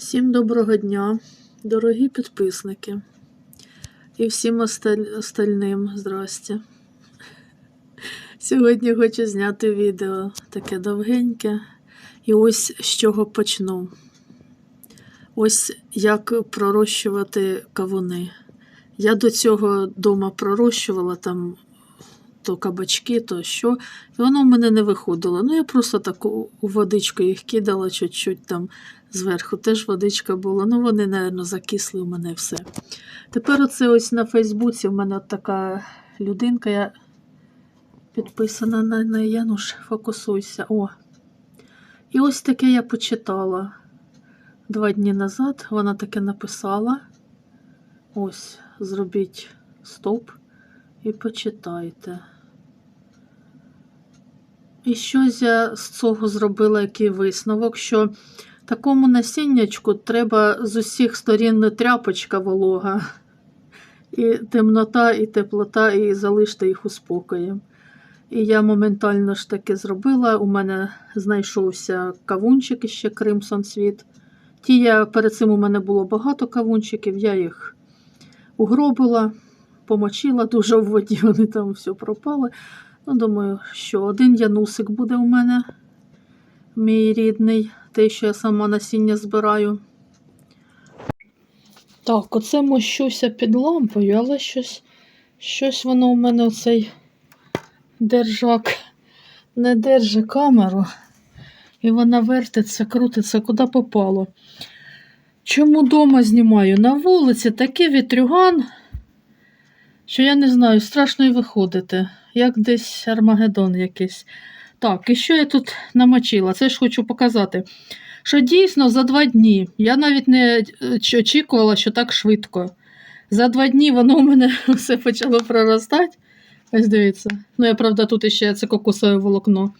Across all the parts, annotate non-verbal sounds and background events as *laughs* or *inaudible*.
Всім доброго дня, дорогі підписники. І всім остальним здрасте. Сьогодні хочу зняти відео таке довгеньке. І ось з чого почну. Ось як пророщувати кавуни. Я до цього вдома пророщувала там то кабачки, то що, і воно в мене не виходило. Ну, я просто так у водичку їх кидала чуть-чуть там зверху. Теж водичка була. Ну, вони, напевно, закисли у мене все. Тепер оце ось на Фейсбуці в мене така людинка, я підписана на неї. Януш, фокусуйся. О. І ось таке я почитала два дні назад. Вона таке написала. Ось, зробіть стоп і почитайте. І щось я з цього зробила який висновок, що такому насіннячку треба з усіх сторін тряпочка волога, і темнота, і теплота, і залиште їх у спокої. І я моментально ж таки зробила. У мене знайшовся кавунчик іще Кримсон Світ. Ті я перед цим у мене було багато кавунчиків, я їх угробила, помочила дуже в воді, вони там все пропали. Ну, думаю, що один янусик буде у мене, мій рідний, той, що я сама насіння збираю. Так, оце мощуся під лампою, але щось, щось воно у мене оцей держак не держить камеру. І вона вертиться, крутиться, куди попало. Чому дома знімаю? На вулиці такий вітрюган, що я не знаю, страшно й виходити, як десь Армагеддон якийсь. Так, і що я тут намочила? Це ж хочу показати. Що дійсно за два дні. Я навіть не е, очікувала, що так швидко. За два дні воно у мене *laughs* все почало проростати. Ось дивіться. Ну, я правда, тут іще це кокосове волокно.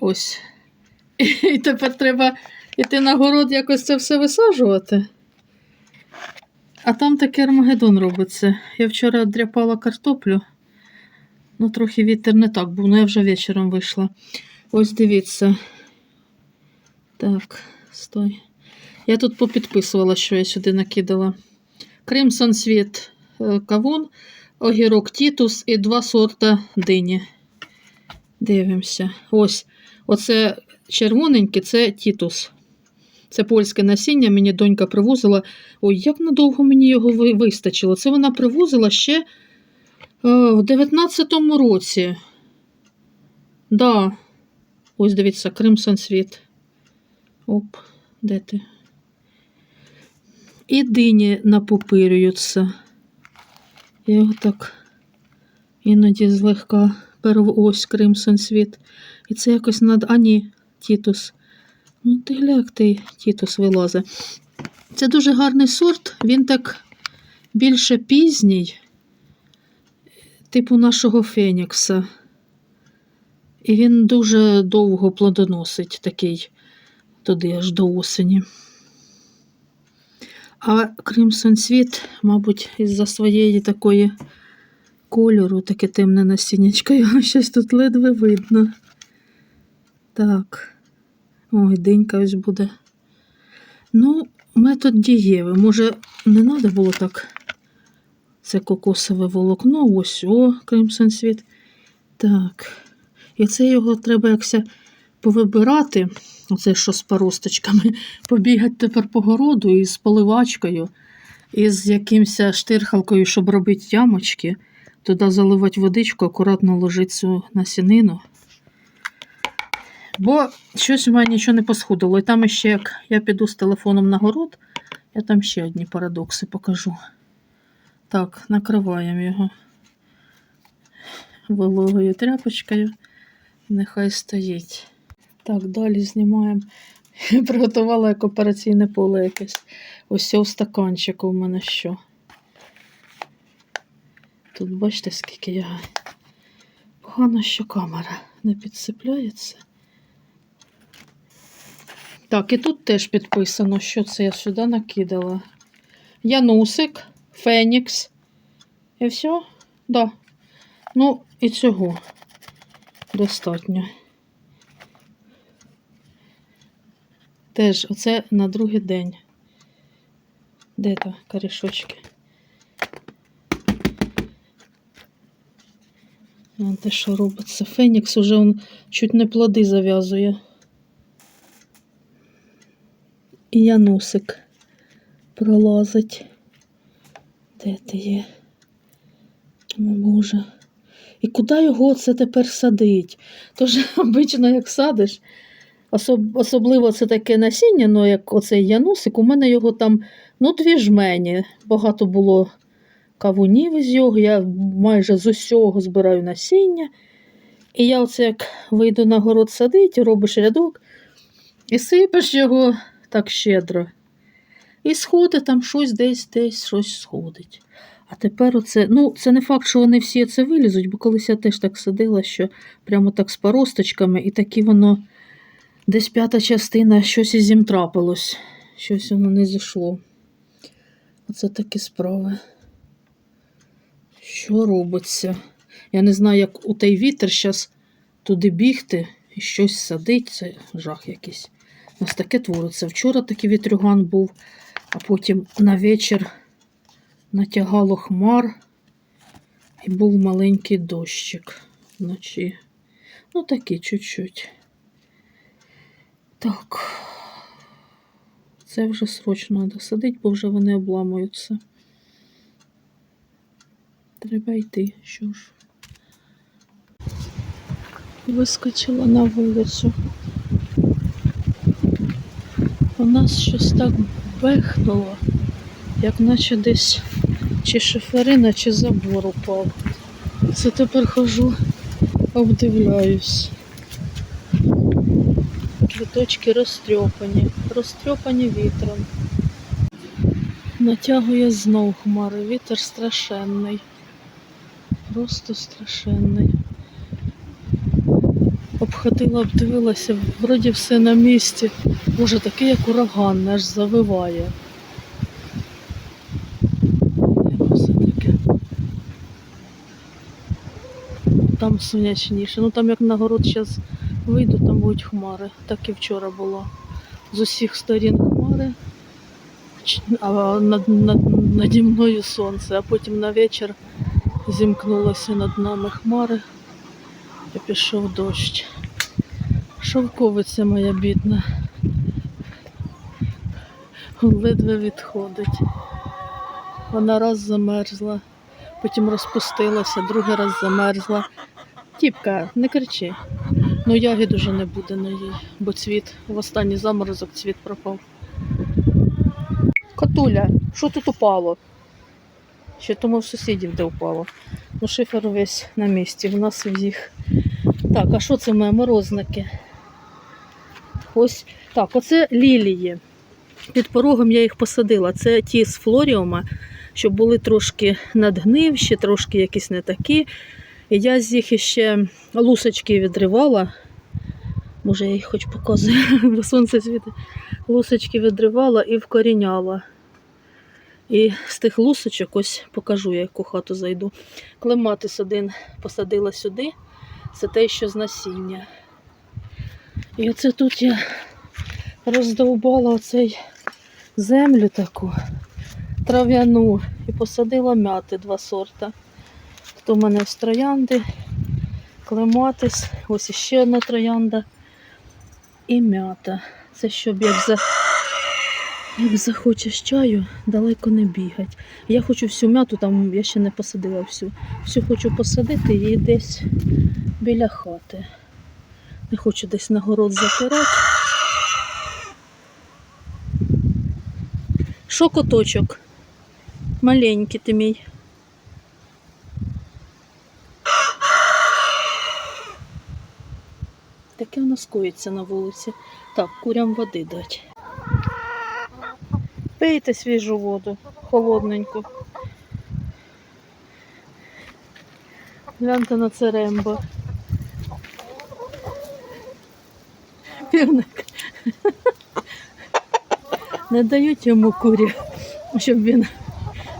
Ось. *laughs* І тепер треба йти на город якось це все висаджувати. А там такий Армагеддон робиться. Я вчора дряпала картоплю. Ну, трохи вітер не так був, ну я вже вечором вийшла. Ось дивіться. Так, стой. Я тут попідписувала, що я сюди накидала. Кримсон світ е, кавун, огірок Тітус і два сорта дині. Дивимося. Ось. Оце червоненьке це Тітус. Це польське насіння, мені донька привозила. Ой, як надовго мені його вистачило. Це вона привозила ще е, в 19-му році. Да. Ось дивіться, Кримсон світ. Оп, де ти? І дині напопирюються. Я його так іноді злегка ось Кримсон світ. І це якось над. А ні, Тітус. Ну, ти гля, як той Тітус вилазить. Це дуже гарний сорт, він так більше пізній, типу нашого Фенікса. І він дуже довго плодоносить такий туди аж до осені. А Кримсон Світ, мабуть, із-за своєї такої кольору, таке темне насіннячко, його щось тут ледве видно. Так. Ой, динька ось буде. Ну, метод дієвий. Може, не треба було так. Це кокосове волокно, ось о, Кримсон Світ. Так. І це його треба якся повибирати. Оце що з паросточками. *laughs* Побігати тепер по городу із поливачкою, і з якимось штирхалкою, щоб робити ямочки. Туди заливати водичку, акуратно ложити цю насінину. Бо щось у мене нічого не посхудило. І там ще, як я піду з телефоном на город, я там ще одні парадокси покажу. Так, накриваємо його вологою тряпочкою. Нехай стоїть. Так, далі знімаємо. Приготувала як операційне поле якесь. Ось у стаканчику у мене що. Тут бачите, скільки я. Погано, що камера не підсипляється. Так, і тут теж підписано, що це я сюди накидала. Янусик, Фенікс. І все? Да. Ну, і цього достатньо. Теж оце на другий день. Де то корішочки? Те, що робиться. Фенікс уже он чуть не плоди зав'язує. І Янусик пролазить. Де ти є? О, Боже. І куди його це тепер садить? Тож *laughs* обично, як садиш, особ, особливо це таке насіння, ну як оцей янусик, у мене його там, ну, дві жмені. Багато було кавунів із його, я майже з усього збираю насіння. І я оце як вийду на город садить, робиш рядок і сипеш його так щедро. І сходить там щось десь, десь щось сходить. А тепер оце, ну, це не факт, що вони всі це вилізуть, бо колись я теж так садила, що прямо так з паросточками, і такі воно десь п'ята частина, щось із ним трапилось. Щось воно не зійшло. Оце такі справи. Що робиться? Я не знаю, як у той вітер зараз туди бігти і щось садить. Це жах якийсь. У нас таке твориться. Вчора такий вітрюган був, а потім на вечір натягало хмар і був маленький дощик вночі. Ну, такий чуть-чуть. Так. Це вже срочно треба садити, бо вже вони обламуються. Треба йти, що ж. Вискочила на вулицю. У нас щось так бехнуло, як наче десь чи шиферина, чи забор упав. Це тепер хожу, обдивляюсь. Квіточки розтрьопані, розтрьопані вітром. Натягує знов хмари, вітер страшенний. Просто страшенний. Обходила, обдивилася, вроді все на місці. Боже, такий як ураган, аж завиває. Таке. Там сонячніше. Ну там як на город зараз вийду, там будуть хмари. Так і вчора було. З усіх сторін хмари, а над, над, наді мною сонце, а потім на вечір зімкнулося над нами хмари і пішов дощ. Шовковиця моя бідна. Ледве відходить. Вона раз замерзла, потім розпустилася, другий раз замерзла. Тіпка, не кричи. Ну ягід уже не буде на їй, бо цвіт, в останній заморозок цвіт пропав. Котуля, що тут упало? Ще тому в сусідів де упало. Ну, шифер весь на місці, в нас їх. Так, а що це моє морозники? Ось так, оце лілії. Під порогом я їх посадила. Це ті з флоріума, що були трошки надгнивші, трошки якісь не такі. І я з їх іще лусочки відривала. Може, я їх хоч показую, *laughs* бо сонце світить. Лусочки відривала і вкоріняла. І з тих лусочок ось покажу, я яку хату зайду. Клематис один посадила сюди. Це те, що з насіння. І оце тут я роздовбала оцей землю таку трав'яну і посадила мяти два сорта. Тут у мене з троянди, клематис, ось іще одна троянда і м'ята. Це щоб як за як захочеш чаю, далеко не бігать. Я хочу всю м'яту, там я ще не посадила всю. Всю хочу посадити її десь біля хати. Не хочу десь на город запирати. Що коточок? Маленький ти мій. Таке в нас коїться на вулиці. Так, курям води дать. Пийте свіжу воду, холодненьку. Гляньте на це рембо. Півник. Не дають йому курі, щоб він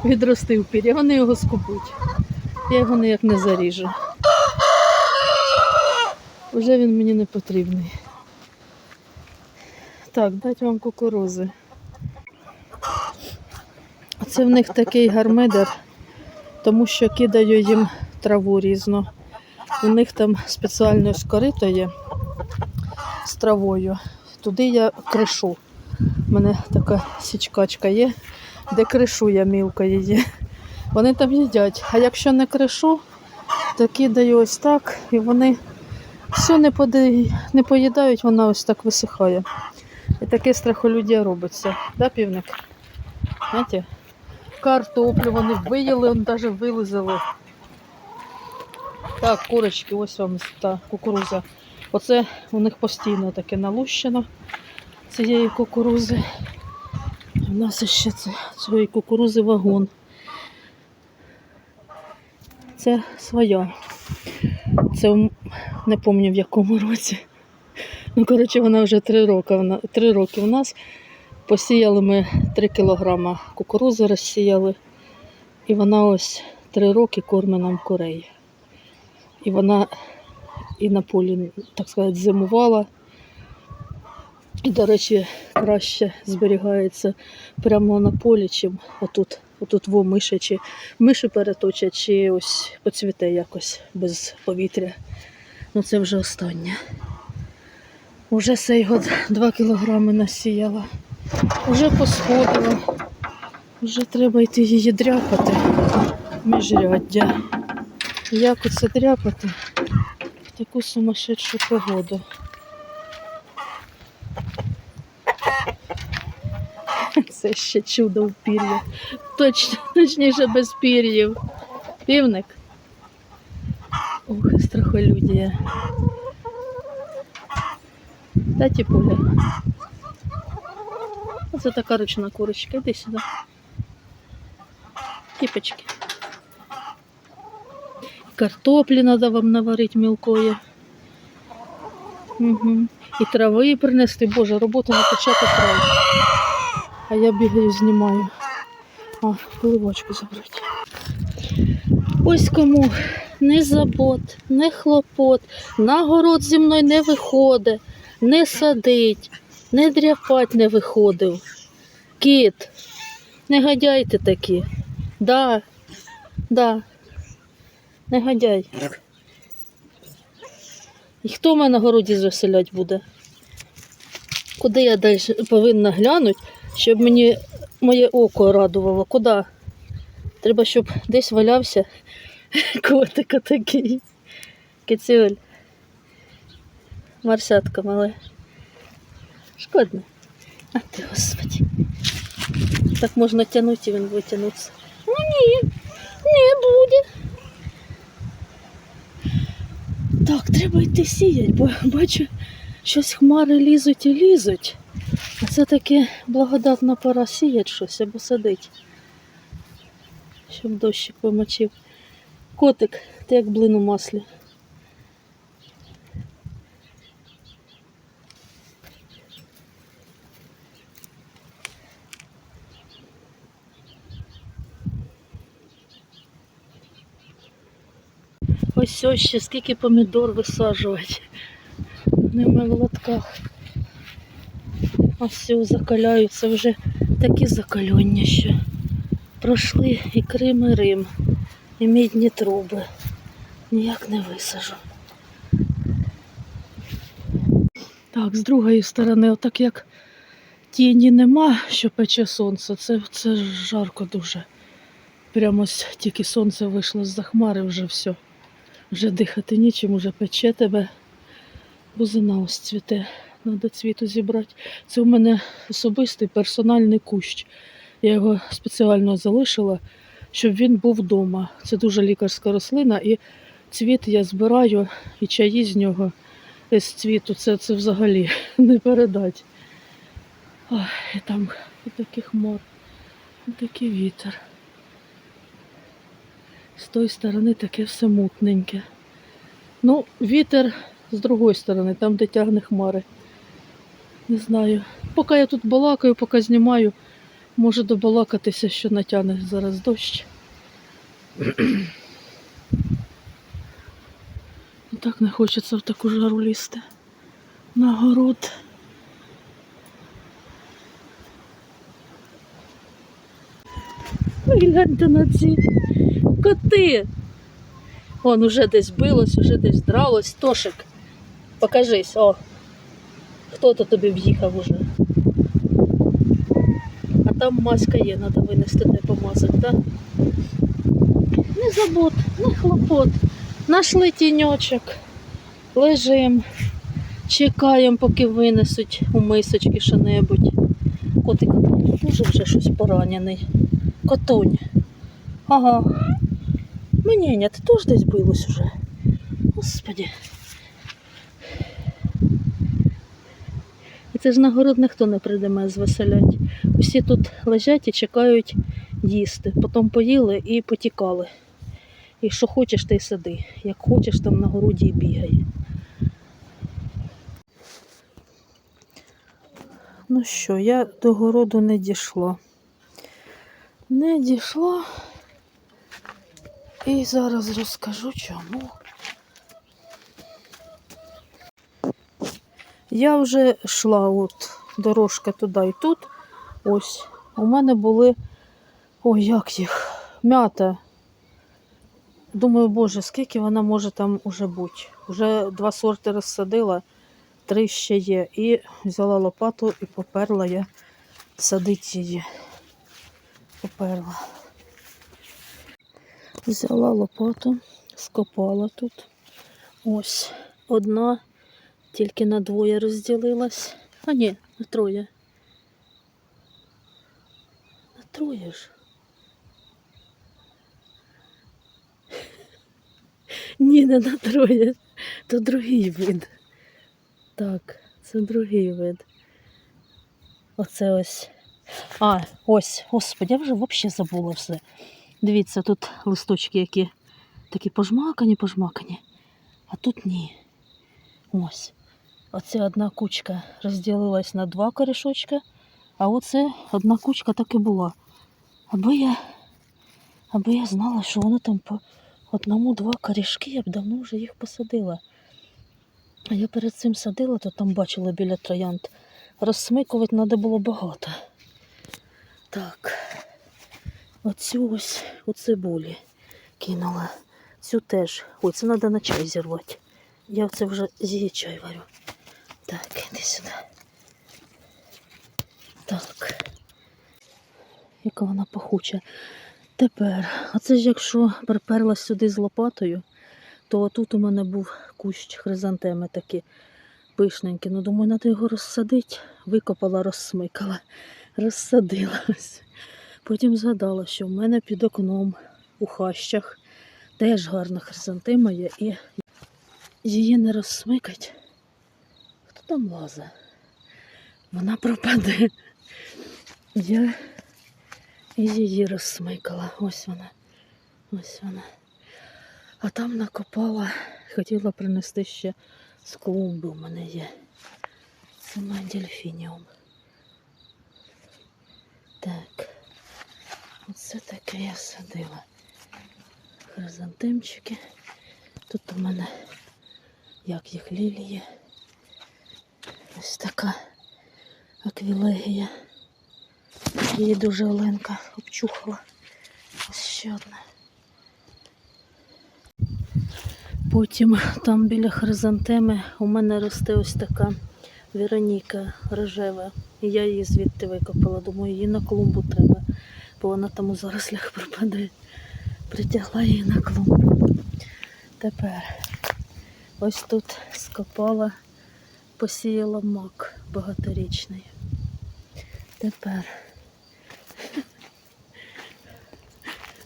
відростив пір'я. Вони його скупуть. Я його ніяк не заріжу. Вже він мені не потрібний. Так, дать вам кукурузи. Це в них такий гармидер, тому що кидаю їм траву різну. У них там спеціальне скорито є травою. Туди я кришу. У мене така січкачка є, де кришу я мілко її. Вони там їдять. А якщо не кришу, то кидаю ось так, і вони все не, поди... не поїдають, вона ось так висихає. І таке страхолюдія робиться. Да, півник? Знаєте? Картоплю вони виїли, он навіть вилизали. Так, курочки, ось вам та кукуруза. Оце у них постійно таке налущено цієї кукурузи. У нас ще це, цієї кукурузи вагон. Це своя. Це не пам'ятаю в якому році. Ну, коротше, вона вже три роки. Три роки в нас. Посіяли ми 3 кілограма кукурузи розсіяли. І вона ось три роки кормить нам курей. І вона і на полі, так сказати, зимувала. І, до речі, краще зберігається прямо на полі, чим отут. Отут во миші, чи миші переточать, чи ось поцвіте якось без повітря. Ну це вже останнє. Уже цей год 2 кілограми насіяла. Уже посходила. Вже треба йти її дряпати. Міжряддя. Як оце дряпати таку сумасшедшу погоду. Це ще чудо в пір'я. Точно, точніше без пір'їв. Півник. Ох, страхолюдія. Таті поля. Оце така ручна курочка. Іди сюди. Кіпочки. Картоплі треба вам наварити мілкої. Угу. І трави принести. Боже, робота не почати край. А я бігаю, знімаю. А, поливочку забрати. Ось кому не забот, не хлопот, на город зі мною не виходить, не садить, не дряпать не виходив. Кіт, не гадяйте такі. Да, да, не гадяй. І хто мене на городі заселять буде? Куди я далі повинна глянути, щоб мені моє око радувало? Куди? Треба, щоб десь валявся *laughs* котика такий. Кицюль. Марсятка мале. Шкодно. А ти, господи. Так можна тягнути, і він витягнуться. Ну ні, не буде. Так, треба йти сіяти, бо бачу, щось хмари лізуть і лізуть. А це таки благодатна пора сіять щось або садити, Щоб дощик помочив. Котик, ти як блин у маслі. Ось ще скільки помідор висаджувати. Ними в лотках. Ось все закаляються вже такі закальоння ще. Пройшли і Крим, і Рим, і мідні труби. Ніяк не висажу. Так, з другої сторони, отак як тіні нема, що пече сонце, це, це жарко дуже. Прямо ось тільки сонце вийшло з-за хмари, вже все. Вже дихати нічим, вже пече тебе. Бузина ось цвіте. Треба цвіту зібрати. Це у мене особистий персональний кущ. Я його спеціально залишила, щоб він був вдома. Це дуже лікарська рослина, і цвіт я збираю, і чаї з нього з цвіту. Це, це взагалі *laughs* не передать. Ой, і там і такий хмар, і такий вітер з тої сторони таке все мутненьке. Ну, вітер з другої сторони, там, де тягне хмари. Не знаю. Поки я тут балакаю, поки знімаю, може добалакатися, що натягне зараз дощ. Ну, так не хочеться в таку жару лізти. На город. Гляньте на ці коти. Вон уже десь билось, уже десь дралось. Тошик, покажись, о. Хто то тобі в'їхав уже? А там маска є, треба винести де помазати, так? Не забудь, не хлопот. Нашли тіньочок, лежим, чекаємо, поки винесуть у мисочки що-небудь. Котик дуже вже щось поранений. Котонь. Ага. Меняня, ти теж десь билась уже. Господи. І це ж на город ніхто не прийде мене звеселять. Усі тут лежать і чекають їсти. Потім поїли і потікали. І що хочеш, ти сиди. Як хочеш, там на городі і бігай. Ну що, я до городу не дійшла. Не дійшла. І зараз розкажу чому. Я вже йшла от дорожка туди і тут. Ось. У мене були. Ой, як їх? Мята. Думаю, боже, скільки вона може там уже бути. Уже два сорти розсадила, три ще є. І взяла лопату і поперла я садити її. Поперла. Взяла лопату, скопала тут. Ось одна, тільки на двоє розділилась. А ні, на троє. На троє ж. *laughs* Ні, не на троє. То другий вид. Так, це другий вид. Оце ось. А, ось, господи, я вже взагалі забула все. Дивіться, тут листочки, які такі пожмакані, пожмакані. А тут ні. Ось. Оце одна кучка розділилась на два корішочка, а оце одна кучка так і була. Аби я, аби я знала, що воно там по одному-два корішки, я б давно вже їх посадила. А я перед цим садила, то там бачила біля троянд. Розсмикувати треба було багато. Так. Оцю ось у цибулі кинула. Цю теж. Ой, це треба на чай зірвати. Я це вже з чай варю. Так, іди сюди. Так. Яка вона пахуча. Тепер, оце ж якщо приперлась сюди з лопатою, то тут у мене був кущ хризантеми такі пишненькі. Ну, думаю, треба його розсадити. Викопала, розсмикала, розсадила. ось. Потім згадала, що в мене під окном у хащах теж гарна хризантема є, і її не розсмикать. Хто там лазить? Вона пропаде. Я її розсмикала. Ось вона. Ось вона. А там накопала, хотіла принести ще з клумби у мене є. Це моя дельфініум. Так. Оце таке я садила. Хризантемчики. Тут у мене як їх лілії. Ось така аквілегія. Її дуже Оленка обчухала. Ось ще одна. Потім там біля хризантеми у мене росте ось така Вероніка рожева. І я її звідти викопала. Думаю, її на клумбу треба, бо вона там у зарослях пропаде. Притягла її на клумбу. Тепер ось тут скопала, посіяла мак багаторічний. Тепер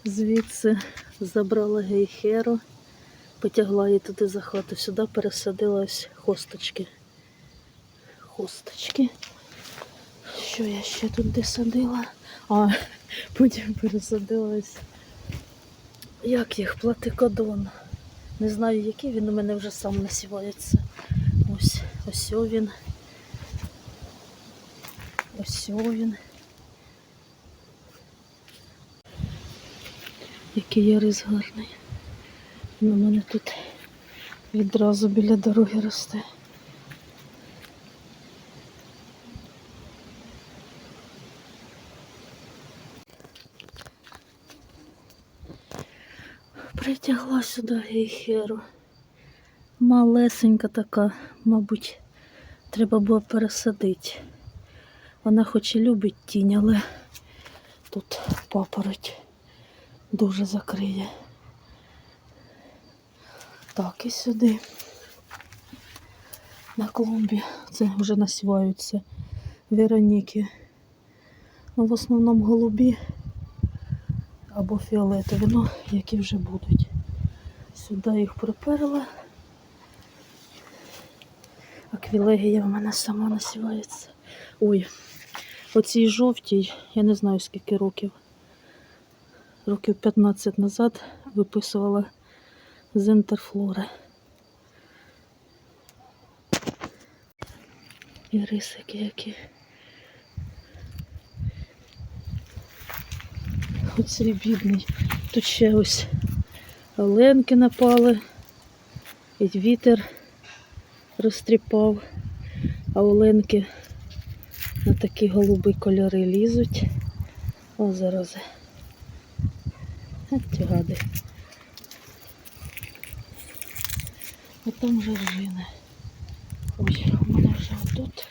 звідси забрала гейхеру, потягла її туди за хату, сюди пересадила ось хосточки. Хосточки. Що я ще тут де садила? А, потім пересадила ось. Як їх? Платикодон. Не знаю, який він у мене вже сам насівається. Ось, ось він. Ось він. Який ярис гарний. Він у мене тут відразу біля дороги росте. Притягла сюди гейхеру. Малесенька така, мабуть, треба було пересадити. Вона хоч і любить тінь, але тут папороть дуже закриє. Так, і сюди. На клумбі це вже насіваються Вероніки. Ну, в основному голубі або фіолетові, ну, які вже будуть. Сюди їх приперла. Аквілегія в мене сама насівається. Ой, оцій жовтій, я не знаю скільки років. Років 15 назад виписувала з інтерфлори. І рисики які. Оцей бідний. Тут ще ось оленки напали, і вітер розтріпав, а оленки на такі голубі кольори лізуть. О, зарази. От ті гади. А там жоржини. Ой, у мене вже отут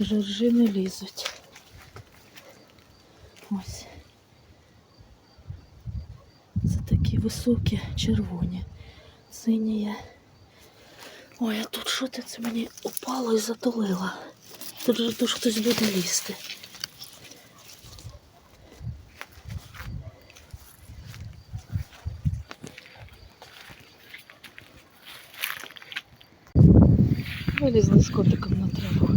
жоржини лізуть. Ось. Це такі високі, червоні, сині. Ой, а тут що ти це мені упало і затулило? Тут же тут хтось буде лізти. Вилізли з котиком на траву.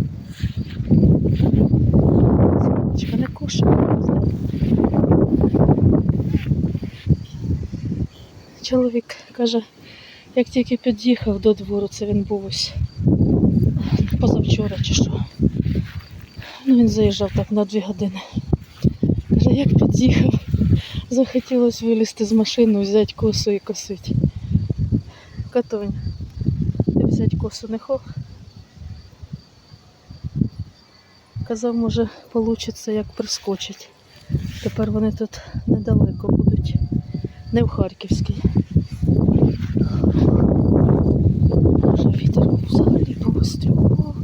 Сонечка не кушає. Чоловік каже, як тільки під'їхав до двору, це він був ось позавчора чи що. Ну, він заїжджав так на дві години. Каже, як під'їхав, захотілося вилізти з машини, взяти косу і косити. Катонь, ти взяти косу не хох. Казав, може, вийде як прискочить. Тепер вони тут недалеко будуть. Не в Харківській. Може вітер взагалі повистрілував.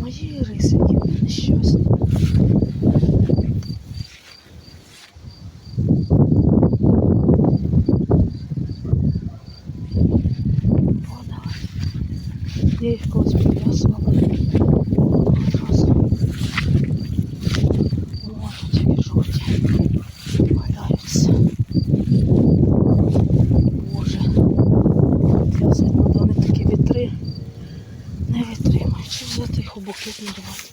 Мої рисики нещасні. Вода. Я їх колись підв'язувала. Одразу. О, тут які жовті. Валяються. Боже. Відв'язати треба, вони такі вітри. Не витримають. Чи взяти їх у букет нарвати?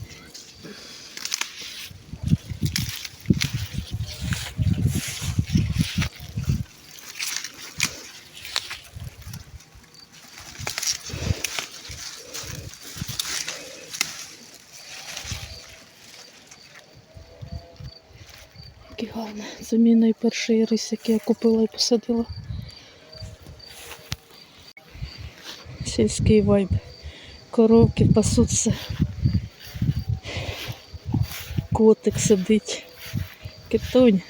Який гарний. Це мій найперший рис, який я купила і посадила. Сільський вайб. Коровки пасуться. Котик сидить. Китонь.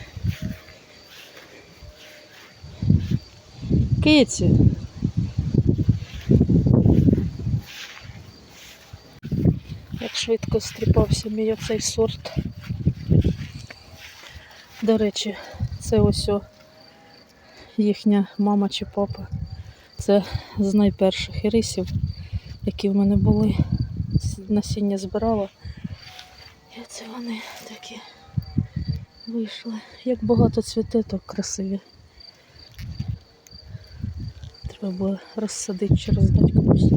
Киці. Як швидко стріпався мій оцей сорт. До речі, це ось о їхня мама чи папа. Це з найперших ірисів, які в мене були. Насіння збирала. І це вони такі вийшли. Як багато цвіте, так красиві. Треба було розсадити чи роздати комусь.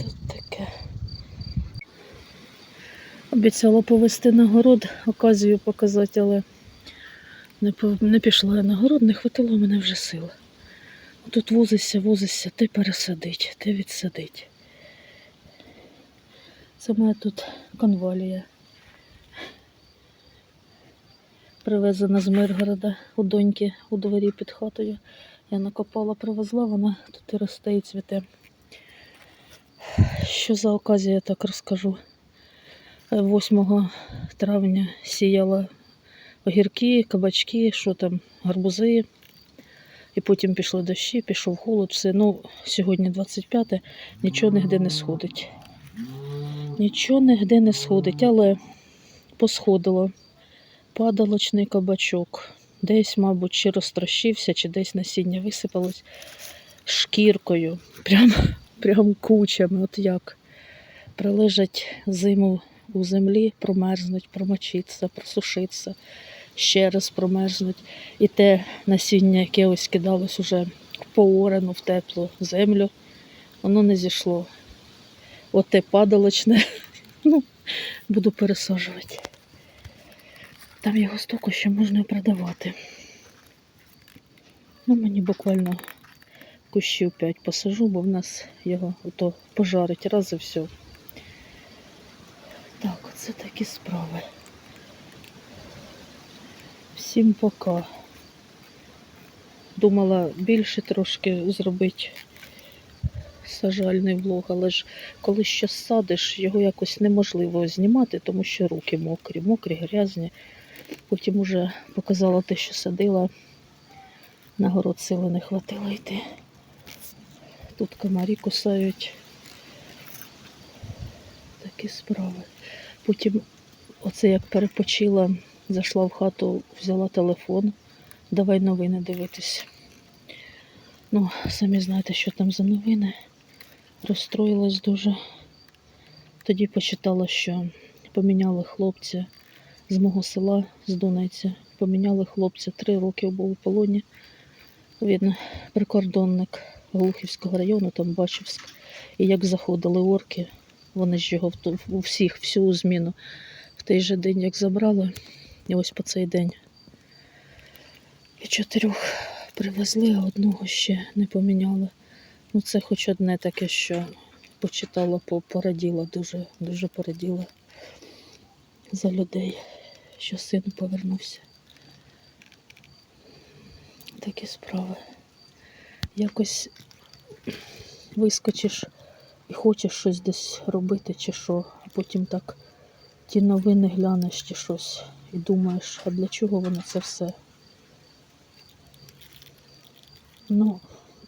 Тут таке. Обіцяла повезти на город, оказію показати, але не, не пішла я на город, не хватило мене вже сил. Тут возишся, возишся, ти пересадить, ти відсадить. Це моя тут конвалія. Привезена з Миргорода у доньки у дворі під хатою. Я накопала, привезла, вона тут і росте і цвіте. Що за оказія, я так розкажу. Е, 8 травня сіяла огірки, кабачки, що там, гарбузи. І потім пішли дощі, пішов холод, все. Ну, сьогодні 25-те, нічого нігде не сходить. Нічого нігде не сходить, але посходило. Падалочний кабачок. Десь, мабуть, чи розтрощився, чи десь насіння висипалось шкіркою. Прям, прям кучами. От як. Прилежать зиму у землі, промерзнуть, промочиться, просушиться, ще раз промерзнуть. І те насіння, яке ось кидалось уже в поорену, в теплу землю, воно не зійшло. От те падалочне, *laughs* ну, буду пересаджувати. Там його стільки, що можна продавати. Ну, мені буквально кущів 5 посажу, бо в нас його ото пожарить раз і все. Так, оце такі справи. Всім пока. Думала більше трошки зробити сажальний влог, але ж коли щось садиш, його якось неможливо знімати, тому що руки мокрі, мокрі, грязні. Потім уже показала те, що садила. На город сили не хватило йти. Тут комарі кусають. Такі справи. Потім, оце як перепочила, зайшла в хату, взяла телефон. Давай новини дивитись. Ну, самі знаєте, що там за новини. Розстроїлась дуже. Тоді почитала, що поміняли хлопця з мого села, з Донеця. Поміняли хлопця. Три роки був у полоні. Він прикордонник Глухівського району, там Бачівськ. І як заходили орки, вони ж його у всіх, всю зміну в той же день, як забрали. І ось по цей день. І чотирьох привезли, а одного ще не поміняли. Ну, це хоч одне таке, що почитала, пораділа, дуже, дуже пораділа за людей, що син повернувся. Такі справи. Якось вискочиш і хочеш щось десь робити, чи що, а потім так ті новини глянеш чи щось і думаєш, а для чого воно це все? Ну,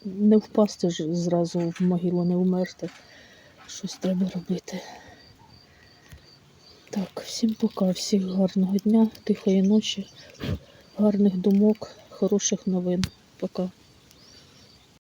не впасти ж зразу в могилу, не вмерти. Щось треба робити. Так, всім пока, всіх гарного дня, тихої ночі, гарних думок, хороших новин. Пока.